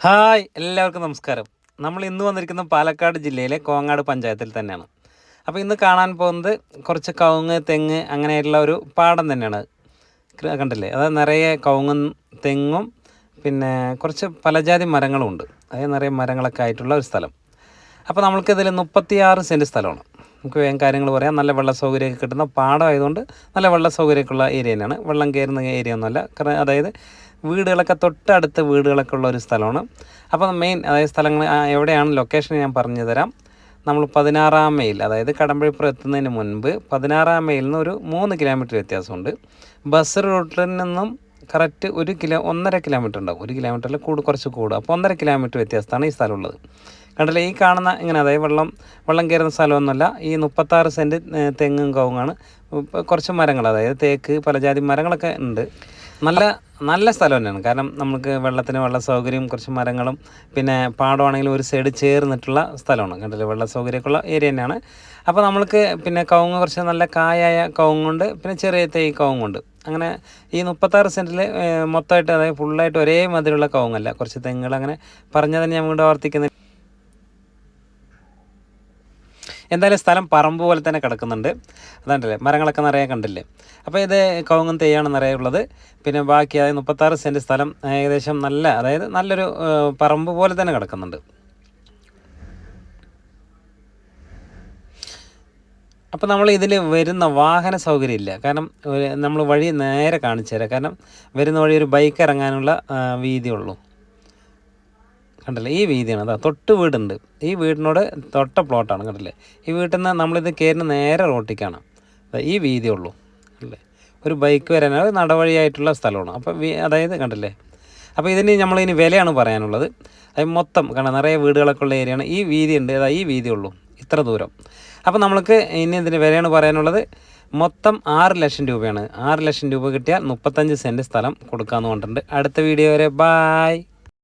Hi എല്ലാവർക്കും നമസ്കാരം. നമ്മൾ ഇന്ന് വന്നിരിക്കുന്ന പാലക്കാട് ജില്ലയിലെ കോങ്ങാട് പഞ്ചായത്തിൽ തന്നെയാണ്. അപ്പോൾ ഇന്ന് കാണാൻ പോകുന്നത് കുറച്ച് കവുങ്ങ് തെങ്ങ് അങ്ങനെയുള്ള ഒരു പാടം തന്നെയാണ്. കണ്ടില്ലേ? അതായത് നിറയെ കവുങ്ങും തെങ്ങും പിന്നെ കുറച്ച് പലജാതി മരങ്ങളും ഉണ്ട്. അതായത് നിറയെ മരങ്ങളൊക്കെ ആയിട്ടുള്ള ഒരു സ്ഥലം. അപ്പോൾ നമ്മൾക്കിതിൽ മുപ്പത്തി മുപ്പത്തിയാറ് സെന്റ് സ്ഥലമാണ്. നമുക്ക് വേഗം കാര്യങ്ങൾ പറയാം. നല്ല വെള്ള സൗകര്യമൊക്കെ കിട്ടുന്ന പാടമായതുകൊണ്ട് നല്ല വെള്ള സൗകര്യമൊക്കെ ഉള്ള ഏരിയ തന്നെയാണ്. വെള്ളം കയറുന്ന ഏരിയ ഒന്നുമല്ല. അതായത് വീടുകളൊക്കെ തൊട്ടടുത്ത് വീടുകളൊക്കെ ഉള്ള ഒരു സ്ഥലമാണ്. അപ്പോൾ മെയിൻ അതായത് സ്ഥലങ്ങൾ എവിടെയാണ് ലൊക്കേഷൻ ഞാൻ പറഞ്ഞു തരാം. നമ്മൾ പതിനാറാം മൈൽ അതായത് കടമ്പഴിപ്പുറം എത്തുന്നതിന് മുൻപ് പതിനാറാം മൈലിൽ നിന്ന് ഒരു മൂന്ന് കിലോമീറ്റർ വ്യത്യാസമുണ്ട്. ബസ് റൂട്ടിൽ നിന്നും കറക്റ്റ് ഒരു കിലോ ഒന്നര കിലോമീറ്റർ ഉണ്ടാവും. ഒരു കിലോമീറ്ററിൽ കൂട് കുറച്ച് കൂടും. അപ്പോൾ ഒന്നര കിലോമീറ്റർ വ്യത്യാസത്താണ് ഈ സ്ഥലമുള്ളത്. കണ്ടില്ലേ ഈ കാണുന്ന ഇങ്ങനെ അതായത് വെള്ളം വെള്ളം കയറുന്ന സ്ഥലമൊന്നുമല്ല. ഈ മുപ്പത്താറ് സെന്റ് തെങ്ങും കവുങ്ങാണ്. കുറച്ച് മരങ്ങൾ അതായത് തേക്ക് പലജാതി മരങ്ങളൊക്കെ ഉണ്ട്. നല്ല നല്ല സ്ഥലം തന്നെയാണ്. കാരണം നമുക്ക് വെള്ളത്തിന് വെള്ള സൗകര്യം കുറച്ച് മരങ്ങളും പിന്നെ പാടമാണെങ്കിലും ഒരു സൈഡ് ചേർന്നിട്ടുള്ള സ്ഥലമാണ്. കണ്ടില്ലേ? വെള്ള സൗകര്യമൊക്കെയുള്ള ഏരിയ തന്നെയാണ്. അപ്പോൾ നമ്മൾക്ക് പിന്നെ കവുങ്ങ് കുറച്ച് നല്ല കായായ കവുങ്ങുണ്ട് പിന്നെ ചെറിയ തൈ കവുങ്ങുണ്ട്. അങ്ങനെ ഈ മുപ്പത്താറ് സെന്റിൽ മൊത്തമായിട്ട് അതായത് ഫുള്ളായിട്ട് ഒരേ മതിലുള്ള കവുങ്ങല്ല. കുറച്ച് തെങ്ങുകൾ അങ്ങനെ പറഞ്ഞാൽ തന്നെ ഞാൻ വീണ്ടും ആവർത്തിക്കുന്നത് എന്തായാലും സ്ഥലം പറമ്പ് പോലെ തന്നെ കിടക്കുന്നുണ്ട്. അതാണ്ടല്ലേ? മരങ്ങളൊക്കെ നിറയെ കണ്ടില്ലേ? അപ്പോൾ ഇത് കവുങ്ങും തെയ്യാണ് നിറയെ ഉള്ളത്. പിന്നെ ബാക്കി അതായത് മുപ്പത്താറ് സെന്റ് സ്ഥലം ഏകദേശം നല്ല അതായത് നല്ലൊരു പറമ്പ് പോലെ തന്നെ കിടക്കുന്നുണ്ട്. അപ്പോൾ നമ്മൾ ഇതിൽ വരുന്ന വാഹന സൗകര്യം ഇല്ല. കാരണം നമ്മൾ വഴി നേരെ കാണിച്ചു തരാം. കാരണം വരുന്ന വഴി ഒരു ബൈക്ക് ഇറങ്ങാനുള്ള വീതിയുള്ളൂ കണ്ടില്ലേ? ഈ വീതിയാണ്. അതാ തൊട്ട് വീടുണ്ട്. ഈ വീടിനോട് തൊട്ട പ്ലോട്ടാണ് കണ്ടില്ലേ? ഈ വീട്ടിൽ നിന്ന് നമ്മളിത് കയറിന് നേരെ റോട്ടിക്കാണ് ഈ വീതി ഉള്ളൂ അല്ലേ ഒരു ബൈക്ക് അത് നടവഴിയായിട്ടുള്ള സ്ഥലമാണ്. അപ്പോൾ വീ അതായത് കണ്ടില്ലേ? അപ്പോൾ ഇതിന് നമ്മളിനി വിലയാണ് പറയാനുള്ളത്. അത് മൊത്തം കാരണം നിറയെ വീടുകളൊക്കെ ഉള്ള ഏരിയയാണ്. ഈ വീതി ഉണ്ട്. അതാ ഈ വീതി ഉള്ളൂ. ഇത്ര ദൂരം. അപ്പോൾ നമ്മൾക്ക് ഇനി ഇതിന് വിലയാണ് പറയാനുള്ളത്. മൊത്തം ആറ് ലക്ഷം രൂപയാണ്. ആറ് ലക്ഷം രൂപ കിട്ടിയാൽ മുപ്പത്തഞ്ച് സെന്റ് സ്ഥലം കൊടുക്കാമെന്ന് പറഞ്ഞിട്ടുണ്ട്. അടുത്ത വീഡിയോ വരെ. ബായ്